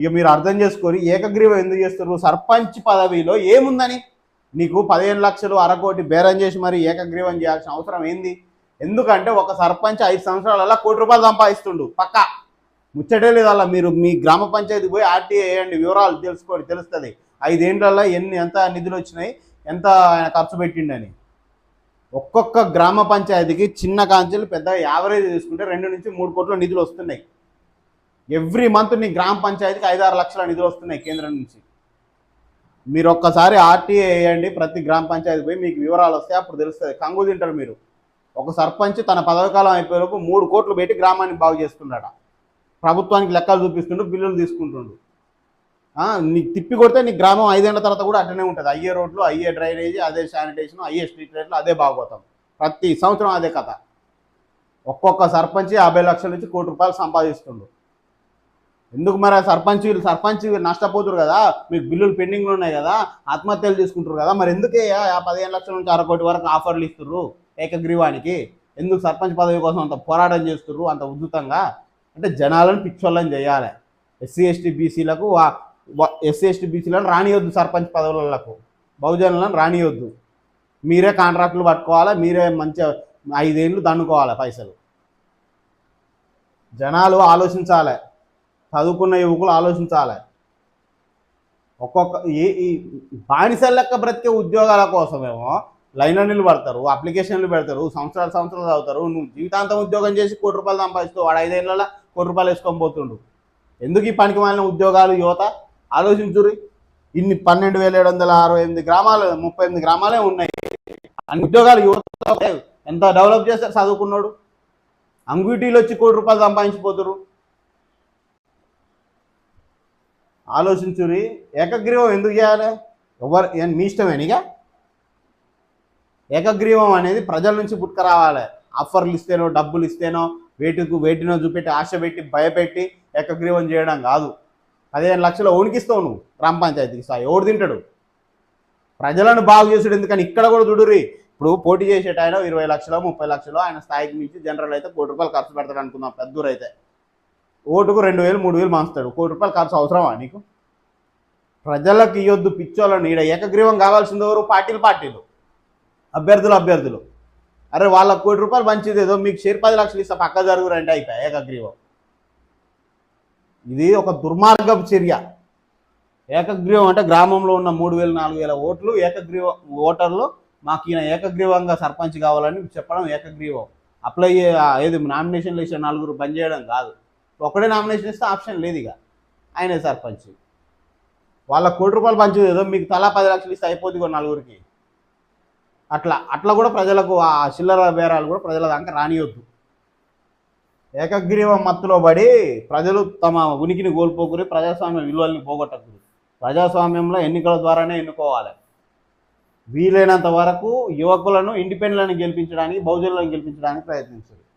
ఇక మీరు అర్థం చేసుకొని ఏకగ్రీవం ఎందుకు చేస్తారు సర్పంచ్ పదవిలో ఏముందని? నీకు పదిహేను లక్షలు అరకోటి బేరం చేసి మరి ఏకగ్రీవం చేయాల్సిన అవసరం ఏంది? ఎందుకంటే ఒక సర్పంచ్ ఐదు సంవత్సరాలలో కోటి రూపాయలు సంపాదిస్తుండు. పక్క. ముచ్చటే లేదు అలా మీరు మీ గ్రామ పంచాయతీ పోయి ఆర్టీఏ వేయండి వివరాలు తెలుసుకోండి తెలుస్తుంది. ఐదేండ్లలో ఎన్ని ఎంత నిధులు వచ్చినాయి ఎంత ఆయన ఖర్చు పెట్టిండని. ఒక్కొక్క గ్రామ పంచాయతీకి చిన్న కాంచెలు పెద్ద యావరేజ్ తీసుకుంటే రెండు నుంచి మూడు కోట్ల నిధులు వస్తున్నాయి. ఎవ్రీ మంత్ నీ గ్రామ పంచాయతీకి ఐదారు లక్షల నిధులు వస్తున్నాయి కేంద్రం నుంచి. మీరు ఒక్కసారి ఆర్టీఏ వేయండి ప్రతి గ్రామ పంచాయతీ పోయి మీకు వివరాలు వస్తాయి అప్పుడు తెలుస్తుంది. కంగు తింటారు మీరు. ఒక సర్పంచ్ తన పదవికాలం అయిపోయేలోపు మూడు కోట్లు పెట్టి గ్రామాన్ని బాగు చేస్తున్నాడ ప్రభుత్వానికి లెక్కలు చూపిస్తుండు బిల్లులు తీసుకుంటుండు. నీకు తిప్పి కొడితే నీ గ్రామం ఐదేళ్ళ తర్వాత కూడా అట్టనే ఉంటుంది. అయ్యే రోడ్లు అయ్యే డ్రైనేజ్ అదే శానిటేషన్ అయ్యే స్ట్రీట్ లైట్లు అదే బాగోతాం ప్రతి సంవత్సరం అదే కథ. ఒక్కొక్క సర్పంచ్ యాభై లక్షల నుంచి కోటి రూపాయలు సంపాదిస్తుండు. ఎందుకు మరి సర్పంచ్ వీళ్ళు సర్పంచ్ వీళ్ళు నష్టపోతురు కదా? మీకు బిల్లులు పెండింగ్లో ఉన్నాయి కదా? ఆత్మహత్యలు తీసుకుంటారు కదా? మరి ఎందుకే ఆ పదిహేను లక్షల నుంచి అర కోటి వరకు ఆఫర్లు ఇస్తుర్రు ఏకగ్రీవానికి. ఎందుకు సర్పంచ్ పదవి కోసం అంత పోరాటం చేస్తుర్రు అంత ఉద్ధృతంగా అంటే జనాలను పిచ్చోళ్ళని చేయాలి. ఎస్సీ ఎస్టీ బీసీలకు ఎస్సీ ఎస్టీ బీసీలను రానియొద్దు సర్పంచ్ పదవులకు. బహుజనులను రానియొద్దు. మీరే కాంట్రాక్టులు పట్టుకోవాలి? మీరే మంచిగా ఐదేళ్ళు దండుకోవాలి పైసలు? జనాలు ఆలోచించాలి. చదువుకున్న యువకులు ఆలోచించాలి. ఒక్కొక్క ఏ ఈ బానిసల లెక్క బ్రతికే ఉద్యోగాల కోసమేమో లైన్లో నిలబడతారు అప్లికేషన్లు పెడతారు సంవత్సరాలు సంవత్సరాలు చదువుతారు నువ్వు జీవితాంతం ఉద్యోగం చేసి కోటి రూపాయలు సంపాదిస్తావు వాడు ఐదేళ్ళ కోటి రూపాయలు వేసుకొని పోతుండు. ఎందుకు ఈ పనికి మాలిన ఉద్యోగాలు యువత? ఆలోచించుర్రి. ఇన్ని పన్నెండు వేల ఏడు వందల అరవై ఎనిమిది గ్రామాలు ముప్పై ఎనిమిది గ్రామాలే ఉన్నాయి. అన్ని ఉద్యోగాలు యువత ఎంత డెవలప్ చేస్తారు చదువుకున్నాడు? అంగ్విటీలు వచ్చి కోటి రూపాయలు సంపాదించిపోతురు ఆలోచించురి. ఏకగ్రీవం ఎందుకు చేయాలి? ఎవరు మీ ఇష్టమేనిగా ఏకగ్రీవం అనేది ప్రజల నుంచి పుట్టుక రావాలి ఆఫర్లు ఇస్తేనో డబ్బులు ఇస్తేనో వేటికు వేటినో చూపెట్టి ఆశ పెట్టి భయపెట్టి ఏకగ్రీవం చేయడం కాదు. పదిహేను లక్షలు ఓనికిస్తావు నువ్వు గ్రామ పంచాయతీకి స్థాయి ఎవడు తింటాడు? ప్రజలను బాగు చేసుడు ఎందుకని ఇక్కడ కూడా చూడురి ఇప్పుడు పోటీ చేసేట ఆయన ఇరవై లక్షలు ముప్పై లక్షలు ఆయన స్థాయికి మించి జనరల్ అయితే కోటి రూపాయలు ఖర్చు పెడతాడు అనుకుందాం. పెద్దూరు అయితే. ఓటుకు రెండు వేలు మూడు వేలు మాస్తాడు కోటి రూపాయలు ఖర్చు అవసరమా నీకు? ప్రజలకు ఇవ్వద్దు పిచ్చోళ్ళని. ఈడ ఏకగ్రీవం కావాల్సింది ఎవరు? పార్టీలు పార్టీలు. అభ్యర్థులు అభ్యర్థులు. అరే వాళ్ళకు కోటి రూపాయలు మంచిది ఏదో. మీకు షేర్ పది లక్షలు ఇస్తా పక్క జరుగురంటే అయిపోయా ఏకగ్రీవం. ఇది ఒక దుర్మార్గపు చర్య. ఏకగ్రీవం అంటే గ్రామంలో ఉన్న మూడు వేలు నాలుగు వేల ఓట్లు ఏకగ్రీవ ఓటర్లు మాకు ఈయన ఏకగ్రీవంగా సర్పంచ్ కావాలని చెప్పడం ఏకగ్రీవం. అప్లై ఏది నామినేషన్లు ఇచ్చే నలుగురు పనిచేయడం చేయడం కాదు. ఒకడే నామినేషన్ ఇస్తే ఆప్షన్ లేదు ఇక. ఆయనే సర్పంచ్. వాళ్ళ కోటి రూపాయలు పంచేది ఏదో మీకు తలా పది లక్షలు ఇస్తే అయిపోతుంది కూడా నలుగురికి. అట్లా అట్లా కూడా ప్రజలకు ఆ చిల్లర బేరాలు కూడా ప్రజల దాకా రానియొద్దు. ఏకగ్రీవ మత్తులో పడి ప్రజలు తమ ఉనికిని కోల్పోకూరి ప్రజాస్వామ్య విలువల్ని పోగొట్టకూడదు ప్రజాస్వామ్యంలో ఎన్నికల ద్వారానే ఎన్నుకోవాలి. వీలైనంత వరకు యువకులను ఇండిపెండెంట్లను గెలిపించడానికి బహుజనులను గెలిపించడానికి ప్రయత్నించారు.